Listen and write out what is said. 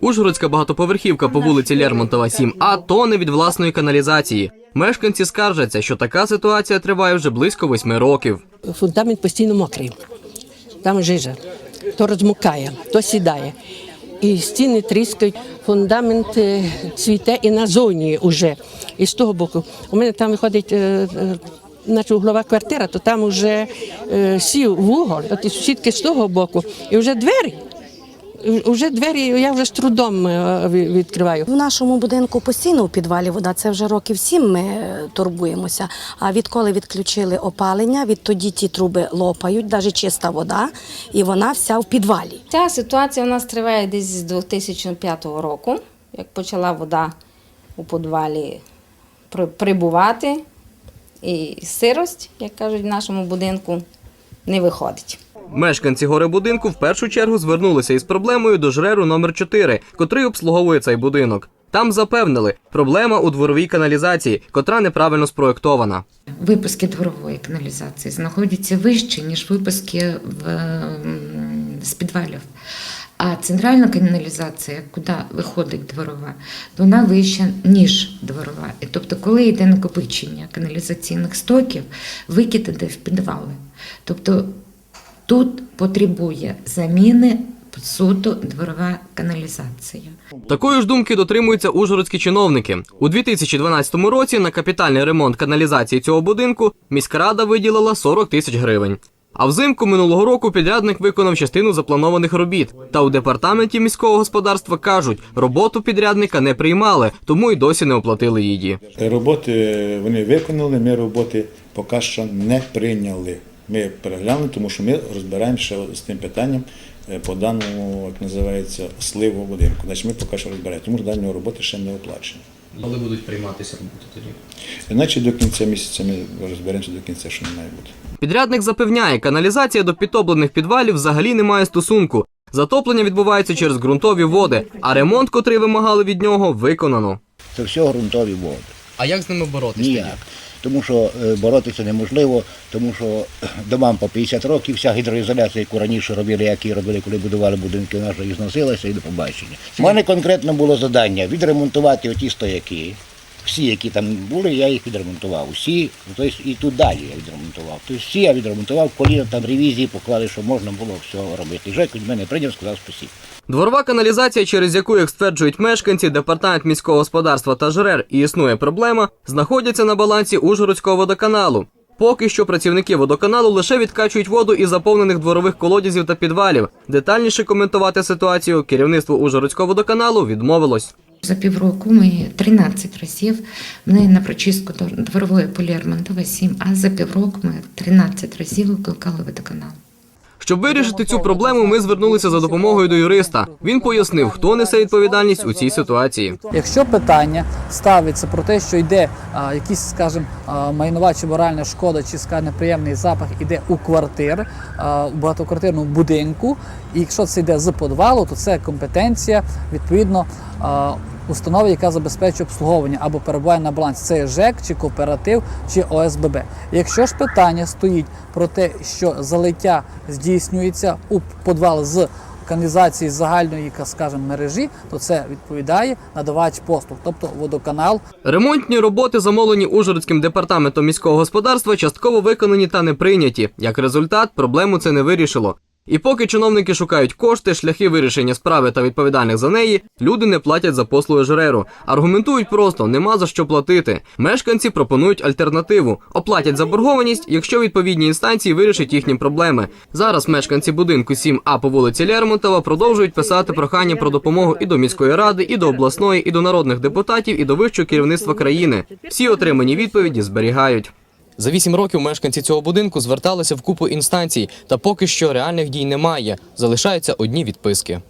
Ужгородська багатоповерхівка по вулиці Лермонтова 7А тоне від власної каналізації. Мешканці скаржаться, що така ситуація триває вже близько восьми років. Фундамент постійно мокрий. Там жижа. То розмукає, то сідає. І стіни тріскають, фундамент е, цвіте і на зоні вже. І з того боку. У мене там виходить. е, е, Наче углова квартира, то там вже сів вугол, от і сусідки з того боку, і вже двері. І Вже двері я вже з трудом е, відкриваю. В нашому будинку постійно у підвалі вода. Це вже років сім ми е, турбуємося. А відколи відключили опалення, відтоді ті труби лопають, навіть чиста вода, і вона вся в підвалі. Ця ситуація у нас триває десь з 2005 року, як почала вода у підвалі при- прибувати, і сирость, як кажуть, в нашому будинку не виходить. Мешканці горебудинку в першу чергу звернулися із проблемою до жреру номер 4 котрий обслуговує цей будинок. Там запевнили, проблема у дворовій каналізації, котра неправильно спроєктована. Випуски дворової каналізації знаходяться вище, ніж випуски в, з підвалів. А центральна каналізація, куди виходить дворова, вона вища, ніж дворова. І тобто, коли йде накопичення каналізаційних стоків, викид іде в підвали. Тобто тут потребує заміни суто дворова каналізація. Такої ж думки дотримуються ужгородські чиновники. У 2012 році на капітальний ремонт каналізації цього будинку міська рада виділила 40 тисяч гривень. А взимку минулого року підрядник виконав частину запланованих робіт. Та у департаменті міського господарства кажуть, роботу підрядника не приймали, тому й досі не оплатили її. Роботи вони виконали, ми роботи поки що не прийняли. Ми переглянули, тому що ми розбираємося з тим питанням е, по даному, як називається, сливу будинку. Значить, ми поки що розбираємо, тому що дані роботи ще не оплачені. Коли будуть прийматися роботи тоді? Іначе до кінця місяця ми розберемося до кінця, що не має бути. Підрядник запевняє, каналізація до підтоплених підвалів взагалі не має стосунку. Затоплення відбувається через ґрунтові води, а ремонт, котрий вимагали від нього, виконано. Це все ґрунтові води. А як з ними боротися? Ніяк. Тому що е, боротися неможливо, тому що домам по 50 років вся гідроізоляція, яку раніше робили, які робили, коли будували будинки, вона вже і зносилася і до побачення. У мене конкретно було завдання відремонтувати оті стояки. Всі, які там були, я їх відремонтував. Усі, тобто і тут далі я відремонтував. Тобто всі я відремонтував, коліна там ревізії поклали, що можна було все робити. Жек від мене прийняв, сказав спасибо. Дворова каналізація, через яку, як стверджують мешканці, департамент міського господарства та ЖРЕР і існує проблема, знаходяться на балансі Ужгородського водоканалу. Поки що працівники водоканалу лише відкачують воду із заповнених дворових колодязів та підвалів. Детальніше коментувати ситуацію керівництво Ужгородського водоканалу відмовилось. За півроку ми 13 разів ми на прочистку дворової поліармонтова 7, а за півроку ми 13 разів викликали водоканал. Щоб вирішити цю проблему, ми звернулися за допомогою до юриста. Він пояснив, хто несе відповідальність у цій ситуації. Якщо питання ставиться про те, що йде а, якісь, скажімо, майнова чи моральна шкода, чи скажімо, неприємний запах іде у квартир, а, у багатоквартирному будинку, і якщо це йде з подвалу, то це компетенція відповідно а, установи, яка забезпечує обслуговування або перебуває на балансі. Це ЖЕК, чи кооператив, чи ОСББ. Якщо ж питання стоїть про те, що залиття здійснюється у подвал з каналізації загальної, скажімо, мережі, то це відповідає надавач послуг, тобто водоканал. Ремонтні роботи, замовлені Ужгородським департаментом міського господарства, частково виконані та не прийняті. Як результат, проблему це не вирішило. І поки чиновники шукають кошти, шляхи вирішення справи та відповідальних за неї, люди не платять за послуги ЖРЕРу. Аргументують просто нема за що платити. Мешканці пропонують альтернативу: оплатять заборгованість, якщо відповідні інстанції вирішать їхні проблеми. Зараз мешканці будинку 7А по вулиці Лермонтова продовжують писати прохання про допомогу і до міської ради, і до обласної, і до народних депутатів, і до вищого керівництва країни. Всі отримані відповіді зберігають. За вісім років мешканці цього будинку зверталися в купу інстанцій, та поки що реальних дій немає. Залишаються одні відписки.